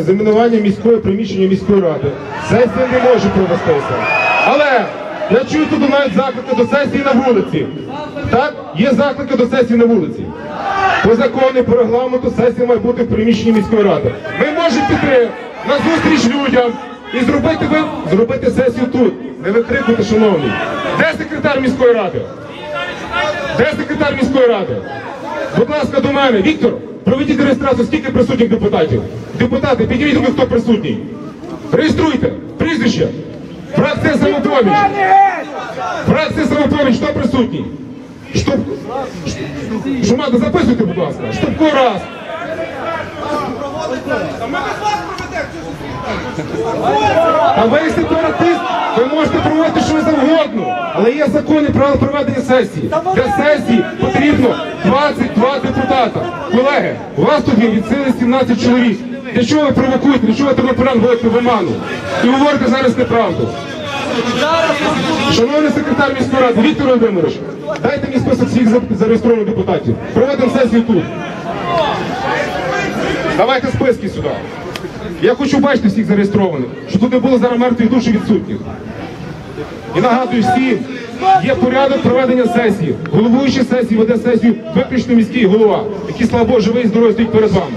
Замінування міської приміщення міської ради. Сесія не може провестися. Але я чую тут навіть заклики до сесії на вулиці. Так, є заклики до сесії на вулиці. По закону, по регламенту сесія має бути в приміщенні міської ради. Ми можемо піти на зустріч людям і зробити ви зробити сесію тут. Не викрикуйте, шановні. Де секретар міської ради? Де секретар міської ради? Будь ласка, до мене. Віктор, проведіть реєстрацію, скільки присутніх депутатів? Депутати, підійдіть хто присутній. Реєструйте. Прізвище. Фракція самопоміч. Фракція самопоміч, хто присутній? Штуп... Шумада, записуйте, будь ласка. Штупко раз. А ви сепаратист, ви можете проводити завгодно, але є закони правила проведення сесії. Для сесії потрібно 22 депутата. Колеги, у вас тут є від сили 17 чоловік. Для чого ви провокуєте? Для чого тернополян вводите в оману? І говорите зараз неправду. Шановний секретар міської ради, Віктор Володимирович, дайте мені список всіх зареєстрованих депутатів. Проведемо сесію тут. Давайте списки сюди. Я хочу бачити всіх зареєстрованих, щоб тут не було зараз мертвих душ і відсутніх. І нагадую всім, є порядок проведення сесії. Головуючий сесії веде сесію виключно міський голова, який, слава Богу, живий і здоровий стоїть перед вами.